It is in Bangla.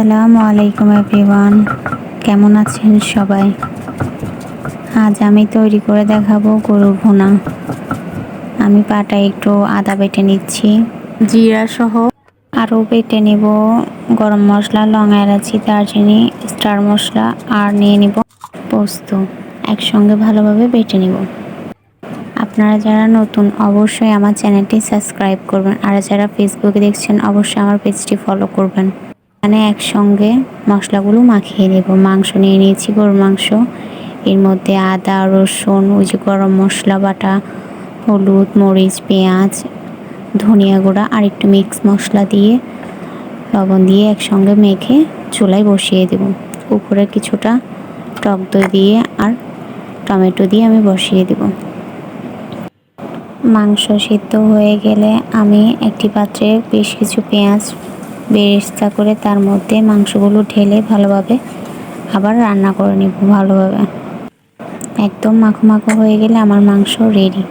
আসসালামু আলাইকুম এভরিওয়ান। কেমন আছেন সবাই? আজ আমি তৈরি করে দেখাবো গরুর ভুনা। আমি পাটা একটু আদা বেটে নিচ্ছি। জিরা সহ আরও বেটে নেব গরম মশলা লং এলাচি দারচিনি স্টার মশলা আর নিয়ে নিব পোস্ত। একসঙ্গে ভালোভাবে বেটে নিব। আপনারা যারা নতুন অবশ্যই আমার চ্যানেলটি সাবস্ক্রাইব করবেন। আর যারা ফেসবুকে দেখছেন অবশ্যই আমার পেজটি ফলো করবেন। এখানে একসঙ্গে মশলাগুলো মাখিয়ে নেব। মাংস নিয়ে নিয়েছি গরুর মাংস। এর মধ্যে আদা, রসুন, ওই যে গরম মশলা বাটা, হলুদ, মরিচ, পেঁয়াজ, ধনিয়া গুঁড়া আর একটু মিক্স মশলা দিয়ে লবণ দিয়ে একসঙ্গে মেখে চুলায় বসিয়ে দেব। উপরে কিছুটা টক দই দিয়ে আর টমেটো দিয়ে আমি বসিয়ে দেব। মাংস সিদ্ধ হয়ে গেলে আমি একটি পাত্রে বেশ কিছু পেঁয়াজ বেরেস্তা করে তার মধ্যে মাংসগুলো ঢেলে ভালোভাবে আবার রান্না করে নেব ভালোভাবে। একদম মাখো মাখো হয়ে গেলে আমার মাংস রেডি